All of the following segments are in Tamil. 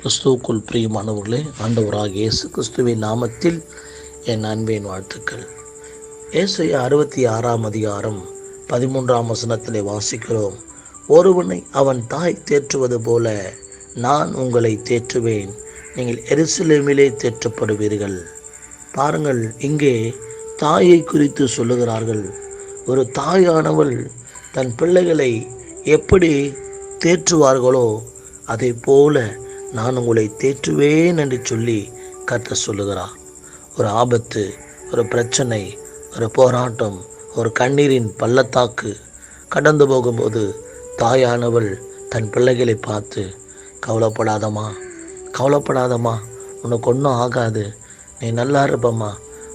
கிறிஸ்துவுக்குள் பிரியமானவர்களே ஆண்டவராக இயேசு கிறிஸ்துவின் நாமத்தில் என் அன்பின் வாழ்த்துக்கள். இயேசுய அறுபத்தி ஆறாம் அதிகாரம் பதிமூன்றாம் வசனத்திலே வாசிக்கிறோம். ஒருவனை அவன் தாய் தேற்றுவது போல நான் உங்களை தேற்றுவேன். நீங்கள் எருசலேமிலே தேற்றப்படுவீர்கள். பாருங்கள் இங்கே தாயை குறித்து சொல்லுகிறார்கள். ஒரு தாயானவள் தன் பிள்ளைகளை எப்படி தேற்றுவார்களோ அதை போல நான் உங்களை தேற்றுவேன் என்று சொல்லி கத்த சொல்லுகிறார். ஒரு ஆபத்து ஒரு பிரச்சனை ஒரு போராட்டம் ஒரு கண்ணீரின் பள்ளத்தாக்கு கடந்து போகும்போது தாயானவள் தன் பிள்ளைகளை பார்த்து கவலைப்படாதம்மா கவலைப்படாதம்மா உனக்கு ஒன்றும் ஆகாது நீ நல்லா இருப்பம்மா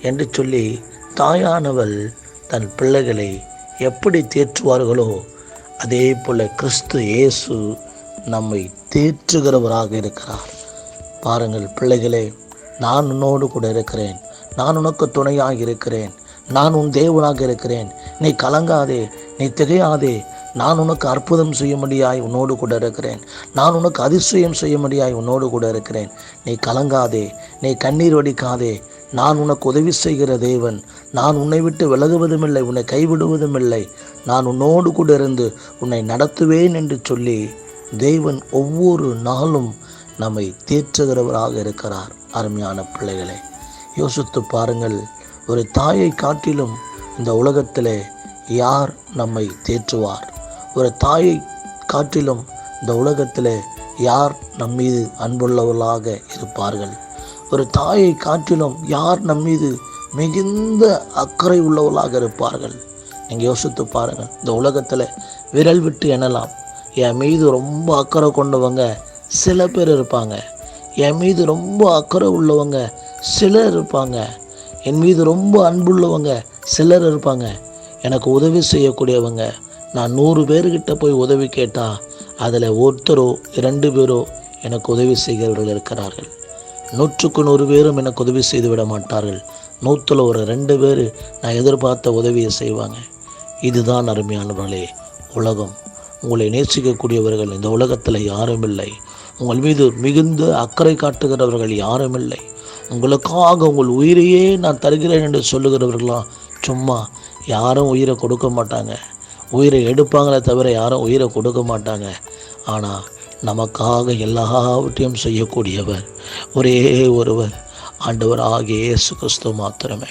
என்று சொல்லி தாயானவள் தன் பிள்ளைகளை எப்படி தேற்றுவார்களோ அதே போல் கிறிஸ்து இயேசு நம்மை தேற்றுகிறவராக இருக்கிறார். பாருங்கள் பிள்ளைகளே நான் உன்னோடு கூட இருக்கிறேன். நான் உனக்கு துணையாக இருக்கிறேன். நான் உன் தேவனாக இருக்கிறேன். நீ கலங்காதே நீ திகையாதே. நான் உனக்கு அற்புதம் செய்ய முடியாய் உன்னோடு கூட இருக்கிறேன். நான் உனக்கு அதிசயம் செய்ய முடியாய் உன்னோடு கூட இருக்கிறேன். நீ கலங்காதே நீ கண்ணீர் வடிக்காதே. நான் உனக்கு உதவி செய்கிற தேவன். நான் உன்னை விட்டு விலகுவதும் இல்லை உன்னை கைவிடுவதும் இல்லை நான் உன்னோடு கூட இருந்து உன்னை நடத்துவேன் என்று சொல்லி தேவன் ஒவ்வொரு நாளும் நம்மை தேற்றுகிறவராக இருக்கிறார். அருமையான பிள்ளைகளே யோசித்து பாருங்கள் ஒரு தாயை காட்டிலும் இந்த உலகத்திலே யார் நம்மை தேற்றுவார்? ஒரு தாயை காட்டிலும் இந்த உலகத்திலே யார் நம்மீது அன்புள்ளவர்களாக இருப்பார்கள்? ஒரு தாயை காட்டிலும் யார் நம்மீது மிகுந்த அக்கறை உள்ளவர்களாக இருப்பார்கள்? நீங்கள் யோசித்து பாருங்கள் இந்த உலகத்தில் விரல் விட்டு எண்ணலாம். என் மீது ரொம்ப அக்கறை கொண்டவங்க சில பேர் இருப்பாங்க. என் மீது ரொம்ப அக்கறை உள்ளவங்க சிலர் இருப்பாங்க. என் மீது ரொம்ப அன்புள்ளவங்க சிலர் இருப்பாங்க. எனக்கு உதவி செய்யக்கூடியவங்க நான் நூறு பேர்கிட்ட போய் உதவி கேட்டால் அதில் ஒருத்தரோ இரண்டு பேரோ எனக்கு உதவி செய்கிறவர்கள் இருக்கிறார்கள். நூற்றுக்கு நூறு பேரும் எனக்கு உதவி செய்து விட மாட்டார்கள். நூற்றில் ஒரு ரெண்டு பேர் நான் எதிர்பார்த்த உதவியை செய்வாங்க. இதுதான் அருமையானவர்களே உலகம். உங்களை நேசிக்கக்கூடியவர்கள் இந்த உலகத்தில் யாரும் இல்லை. உங்கள் மீது மிகுந்த அக்கறை காட்டுகிறவர்கள் யாரும் இல்லை. உங்களுக்காக உங்கள் உயிரையே நான் தருகிறேன் என்று சொல்லுகிறவர்களாம் சும்மா யாரும் உயிரை கொடுக்க மாட்டாங்க. உயிரை எடுப்பாங்களே தவிர யாரும் உயிரை கொடுக்க மாட்டாங்க. ஆனால் நமக்காக எல்லாவற்றையும் செய்யக்கூடியவர் ஒரே ஒருவர் ஆண்டவராகிய இயேசு கிறிஸ்து மாத்திரமே.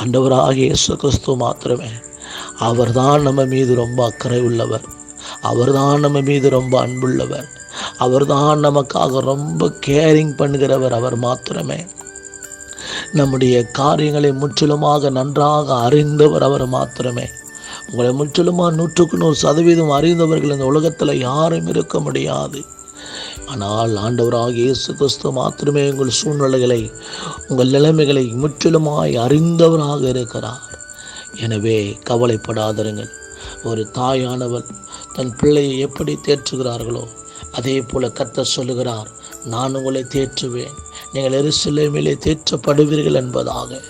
ஆண்டவராகிய இயேசு கிறிஸ்து மாத்திரமே. அவர்தான் நம்ம மீது ரொம்ப அக்கறை உள்ளவர். அவர்தான் நம்ம மீது ரொம்ப அன்புள்ளவர். அவர்தான் நமக்காக ரொம்ப கேரிங் பண்ணுகிறவர் அவர் மாத்திரமே. நம்முடைய காரியங்களை முற்றிலுமாக நன்றாக அறிந்தவர் அவர் மாத்திரமே. உங்களை முற்றிலுமாக நூற்றுக்கு நூறு சதவீதம் அறிந்தவர்கள் இந்த உலகத்தில் யாரும் இருக்க முடியாது. ஆனால் ஆண்டவராக இயேசு கிறிஸ்து மாத்திரமே உங்கள் சூழ்நிலைகளை உங்கள் நிலைமைகளை முற்றிலுமாய் அறிந்தவராக இருக்கிறார். எனவே கவலைப்படாதருங்கள். ஒரு தாயானவள் தன் பிள்ளையை எப்படி தேற்றுகிறார்களோ அதே போல கத்த சொல்லுகிறார் நான் உங்களை தேற்றுவேன். நீங்கள் எருசலேமிலே தேற்றப்படுவீர்கள் என்பதாக.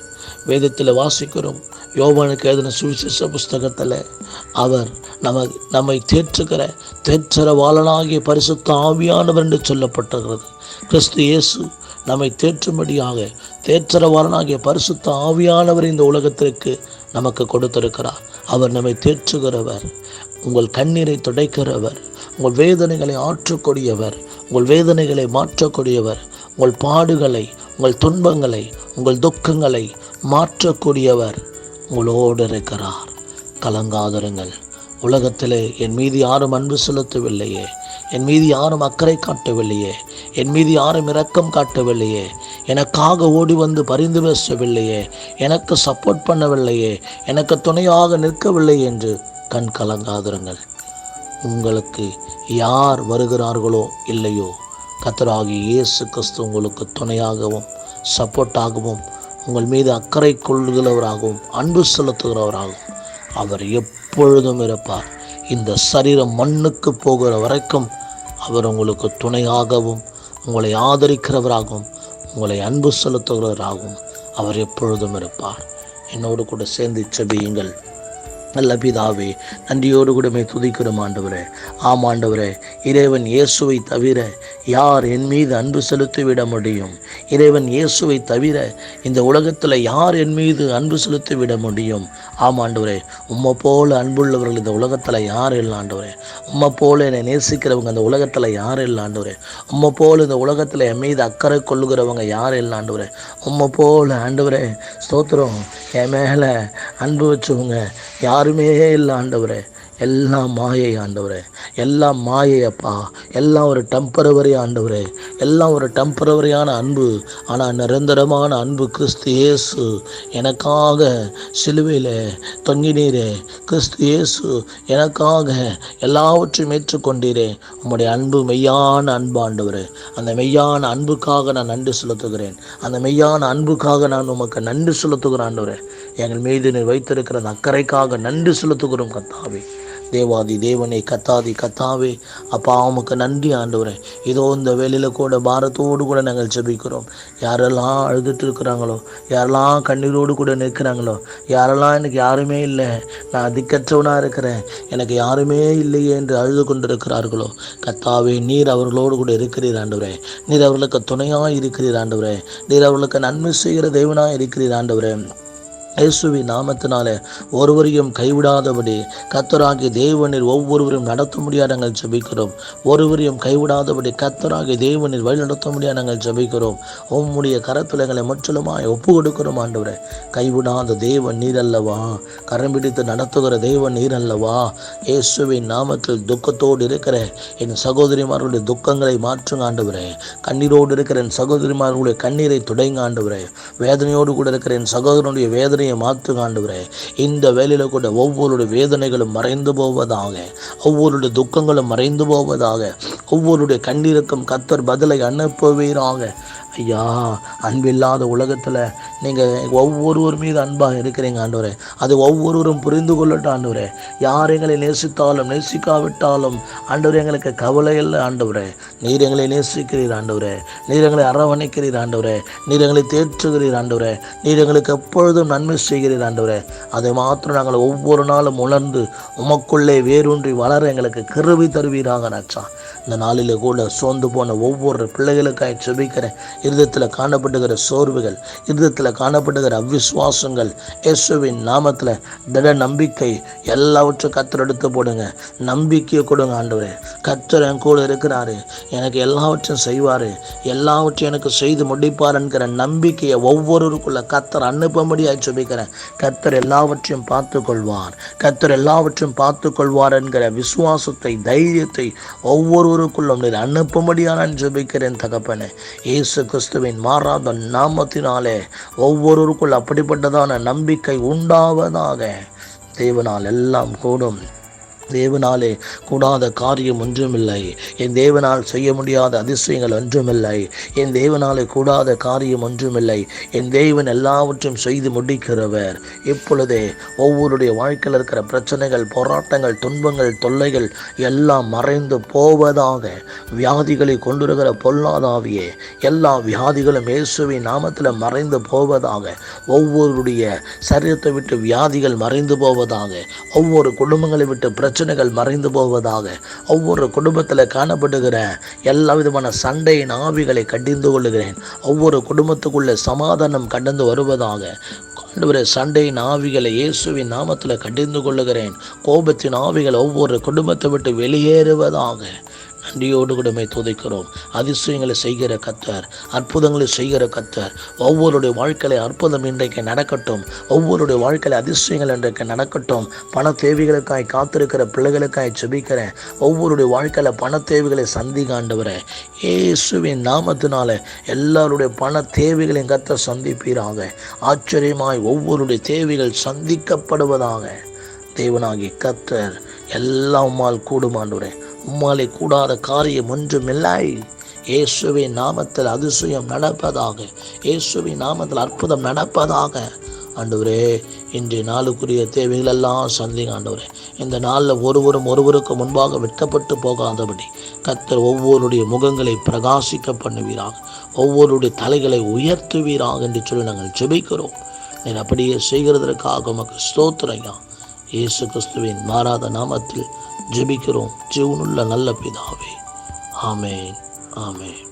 வேதத்தில் வாசிக்கிறோம் யோவானுக்கு எழுதின சுவிசேஷ புஸ்தகத்தில் அவர் நம்ம நம்மை தேற்றுகிற தேற்றரவாளனாகிய பரிசுத்த ஆவியானவர் என்று சொல்லப்பட்டிருக்கிறது. கிறிஸ்து இயேசு நம்மை தேற்றும்படியாக தேற்றரவாளனாகிய பரிசுத்த ஆவியானவர் இந்த உலகத்திற்கு நமக்கு கொடுத்திருக்கிறார். அவர் நம்மை தேற்றுகிறவர். உங்கள் கண்ணீரை துடைக்கிறவர் உங்கள் வேதனைகளை ஆற்றக்கூடியவர் உங்கள் வேதனைகளை மாற்றக்கூடியவர் உங்கள் பாடுகளை உங்கள் துன்பங்களை உங்கள் துக்கங்களை மாற்றக்கூடியவர் உங்களோடு இருக்கிறார். கலங்காதருங்கள். உலகத்திலே என் மீது யாரும் அன்பு செலுத்தவில்லையே. என் மீது யாரும் அக்கறை காட்டவில்லையே. என் மீது யாரும் இரக்கம் காட்டவில்லையே. எனக்காக ஓடி வந்து பரிந்து பேசவில்லையே. எனக்கு சப்போர்ட் பண்ணவில்லையே. எனக்கு துணையாக நிற்கவில்லை என்று கண் கலங்காதிருங்கள். உங்களுக்கு யார் வருகிறார்களோ இல்லையோ கத்தராகி இயேசு கிறிஸ்து உங்களுக்கு துணையாகவும் சப்போர்ட்டாகவும் உங்கள் மீது அக்கறை கொள்கிறவராகவும் அன்பு செலுத்துகிறவராகவும் அவர் எப்பொழுதும் இருப்பார். இந்த சரீரம் மண்ணுக்கு போகிற வரைக்கும் அவர் உங்களுக்கு துணையாகவும் உங்களை ஆதரிக்கிறவராகவும் உங்களை அன்பு செலுத்துகிறவராகவும் அவர் எப்பொழுதும் இருப்பார். என்னோடு கூட சேர்ந்து செபியுங்கள். நல்ல பிதாவே நன்றியோடு கூடமே துதிக்கிறோம் ஆண்டவரே. ஆம் ஆண்டவரே இறைவன் இயேசுவை தவிர யார் என் மீது அன்பு செலுத்திவிட முடியும்? இறைவன் இயேசுவை தவிர இந்த உலகத்தில் யார் என் மீது அன்பு செலுத்திவிட முடியும்? ஆம் ஆண்டவரே உம்மை போல அன்புள்ளவர்கள் இந்த உலகத்தில் யார் இல்லை ஆண்டவரே. உம்மை போல என்னை நேசிக்கிறவங்க அந்த உலகத்தில் யார் இல்லை ஆண்டவரே. உம்மை போல இந்த உலகத்தில் என் மீது அக்கறை கொள்ளுகிறவங்க யார் இல்லை ஆண்டவரே. உம்மை போல ஆண்டவரே ஸ்தோத்திரம். என் மேலே அன்பு வச்சவங்க யாருமே இல்லை ஆண்டவரே. எல்லாம் மாயை ஆண்டவரே எல்லாம் மாயை அப்பா எல்லாம் ஒரு டெம்பரவரி ஆண்டவரே எல்லாம் ஒரு டெம்பரவரியான அன்பு ஆனால் நிரந்தரமான அன்பு கிறிஸ்து இயேசு. எனக்காக சிலுவையில் தொங்கினீரே கிறிஸ்து இயேசு எனக்காக எல்லாவற்றையும் ஏற்றுக்கொண்டீரே. உம்முடைய அன்பு மெய்யான அன்பு ஆண்டவரே அந்த மெய்யான அன்புக்காக நான் நன்றி செலுத்துகிறேன். அந்த மெய்யான அன்புக்காக நான் உமக்கு நன்றி செலுத்துகிறேன் ஆண்டவரே. எங்கள் மீது நீர் வைத்திருக்கிற அந்த அக்கறைக்காக நன்றி செலுத்துகிறோம் கத்தாவே தேவாதி தேவனே கத்தாதி கத்தாவே. அப்பா உமக்கு நன்றி ஆண்டவரே. இதோ இந்த வேலையில் கூட பாரத்தோடு கூட நாங்கள் ஜெபிக்கிறோம். யாரெல்லாம் அழுதுட்டு இருக்கிறாங்களோ யாரெல்லாம் கண்ணீரோடு கூட நிற்கிறாங்களோ யாரெல்லாம் எனக்கு யாருமே இல்லை நான் திக்கற்றவனாக இருக்கிறேன். எனக்கு யாருமே இல்லையே என்று அழுது கொண்டிருக்கிறார்களோ கத்தாவே நீர் அவர்களோடு கூட இருக்கிறீர் ஆண்டவரே. நீர் அவர்களுக்கு துணையாக இருக்கிறீர் ஆண்டவரே. நீர் அவர்களுக்கு நன்மை செய்கிற தெய்வனாக இருக்கிறீர் ஆண்டவரே. இயேசுவி நாமத்தினாலே ஒருவரையும் கைவிடாதபடி கத்தராகி தேவனில் ஒவ்வொருவரையும் நடத்த முடியாத நாங்கள் ஜபிக்கிறோம். ஒருவரையும் கைவிடாதபடி கத்தராகி தேவனில் வழி நடத்த முடியாத நாங்கள் ஜபிக்கிறோம். உம்முடைய கரத்துலங்களை முற்றிலுமாய் ஒப்பு கொடுக்கிறோம் ஆண்டவரே. கைவிடாத தேவன் நீர் அல்லவா கரம் பிடித்து நடத்துகிற தேவன் நீர் அல்லவா இயேசுவின் நாமத்தில் துக்கத்தோடு இருக்கிற என் சகோதரிமார்களுடைய துக்கங்களை மாற்றுங்க ஆண்டவரே. கண்ணீரோடு இருக்கிற என் சகோதரிமார்களுடைய கண்ணீரை துடைங்க ஆண்டவரே. வேதனையோடு கூட இருக்கிற என் சகோதரனுடைய வேதனை வேதனையை மாற்றுங்க ஆண்டவரே இந்த வேலையில கூட ஒவ்வொருடைய வேதனைகளும் மறைந்து போவதாக ஒவ்வொருடைய துக்கங்களும் மறைந்து போவதாக ஒவ்வொருடைய கண்ணீருக்கும் கத்தர் பதிலை அனுப்புவீராக. ஐயா அன்பில்லாத உலகத்தில் நீங்கள் ஒவ்வொருவர் மீது அன்பாக இருக்கிறீங்க ஆண்டவரே. அது ஒவ்வொருவரும் புரிந்து கொள்ளட்டும் ஆண்டவரே. யார் எங்களை நேசித்தாலும் நேசிக்காவிட்டாலும் ஆண்டவர் எங்களுக்கு கவலை இல்லை ஆண்டவரே. நீர் எங்களை நேசிக்கிறீர் ஆண்டவரே. நீர் எங்களை அரவணைக்கிறீர் ஆண்டவரே. நீர் எங்களை தேற்றுகிறீர் ஆண்டவரே. நீர் எங்களுக்கு எப்பொழுதும் நன்மை செய்கிறீர் ஆண்டவரே. அதை மாத்திரம் நாங்கள் ஒவ்வொரு நாளும் உணர்ந்து உமக்குள்ளே வேரூன்றி வளர எங்களுக்கு கருவி தருவீராக நாச்சா இந்த நாளில் கூட சோர்ந்து போன ஒவ்வொரு பிள்ளைகளுக்காக செபிக்கிறேன். இருதத்தில் காணப்படுகிற சோர்வுகள் இருதத்தில் காணப்படுகிற அவிசுவாசங்கள் இயேசுவின் நாமத்தில் திட நம்பிக்கை எல்லாவற்றும் கத்தர் எடுத்து போடுங்க. நம்பிக்கையை கொடுங்க ஆண்டவரே. கத்தர் என் கூட இருக்கிறாரு. எனக்கு எல்லாவற்றையும் செய்வார். எல்லாவற்றையும் எனக்கு செய்து முடிப்பார் என்கிற நம்பிக்கையை ஒவ்வொருவருக்குள்ள கத்தர் அனுப்பும்படியாக சுபிக்கிறேன் கத்தர் எல்லாவற்றையும் பார்த்து கொள்வார் கத்தர் எல்லாவற்றையும் பார்த்து கொள்வார் என்கிற விசுவாசத்தை தைரியத்தை ஒவ்வொருவருக்குள்ளும் நீர் அனுப்பும்படியாக ஜெபிக்கிறேன் தகப்பனே. இயேசு கிறிஸ்துவின் மாறாத நாமத்தினாலே ஒவ்வொருவருக்குள் அப்படிப்பட்டதான நம்பிக்கை உண்டாவதாக தேவனால் எல்லாம் கூடும். தேவனாலே கூடாத காரியம் ஒன்றுமில்லை. என் தேவனால் செய்ய முடியாத அதிசயங்கள் ஒன்றுமில்லை. என் தேவனாலே கூடாத காரியம் ஒன்றுமில்லை. என் தேவன் எல்லாவற்றையும் செய்து முடிக்கிறவர். இப்பொழுதே ஒவ்வொருடைய வாழ்க்கையில் இருக்கிற பிரச்சனைகள் போராட்டங்கள் துன்பங்கள் தொல்லைகள் எல்லாம் மறைந்து போவதாக வியாதிகளை கொண்டிருக்கிற பொல்லாதாவியே எல்லா வியாதிகளும் இயேசுவின் நாமத்தில் மறைந்து போவதாக ஒவ்வொருடைய சரீரத்தை விட்டு வியாதிகள் மறைந்து போவதாக ஒவ்வொரு குடும்பங்களை விட்டு பிரச்சனைகள் மறைந்து போவதாக ஒவ்வொரு குடும்பத்தில் காணப்படுகிற எல்லா விதமான சண்டையின் ஆவிகளை கடிந்து கொள்ளுகிறேன். ஒவ்வொரு குடும்பத்துக்குள்ள சமாதானம் கடந்து வருவதாக ஆண்டவரே சண்டையின் ஆவிகளை இயேசுவின் நாமத்தில் கடிந்து கொள்ளுகிறேன். கோபத்தின் ஆவிகள் ஒவ்வொரு குடும்பத்தை விட்டு வெளியேறுவதாக நன்றியோடு கூடமே துதைக்கிறோம். அதிசயங்களை செய்கிற கத்தர் அற்புதங்களை செய்கிற கத்தர் ஒவ்வொருடைய வாழ்க்கையில அற்புதம் இன்றைக்கு நடக்கட்டும். ஒவ்வொருடைய வாழ்க்கையில அதிசயங்கள் இன்றைக்கு நடக்கட்டும். பண தேவைகளுக்காய் காத்திருக்கிற பிள்ளைகளுக்காய் செபிக்கிறேன் ஒவ்வொருடைய வாழ்க்கையில பண தேவைகளை சந்தி இயேசுவின் நாமத்தினால எல்லாருடைய பண தேவைகளையும் கத்த சந்திப்பீராக. ஆச்சரியமாய் ஒவ்வொருடைய தேவைகள் சந்திக்கப்படுவதாக தேவனாகி கத்தர் எல்லாம் கூடுமாண்டுறேன் உம்மாலே கூடாத காரியம் ஒன்றுமில்லை. இயேசுவை நாமத்தில் அதிசயம் நடப்பதாக இயேசுவை நாமத்தில் அற்புதம் நடப்பதாக. ஆண்டவரே இன்றைய நாளுக்குரிய தேவைகள் எல்லாம் சந்திங்க ஆண்டவரே. இந்த நாளில் ஒருவரும் ஒருவருக்கு முன்பாக வெட்கப்பட்டு போகாதபடி கத்தர் ஒவ்வொருடைய முகங்களை பிரகாசிக்க பண்ணுவீராக. ஒவ்வொருடைய தலைகளை உயர்த்துவீராக என்று சொல்லி நாங்கள் ஜெபிக்கிறோம். நீர் அப்படியே செய்கிறதற்காக உமக்கு ஸ்தோத்திரையா இயேசு கிறிஸ்துவின் மாறாத நாமத்தில் ஜெபிக்கிறோம். ஜீவனுள்ள நல்ல பிதாவே. ஆமேன். ஆமேன்.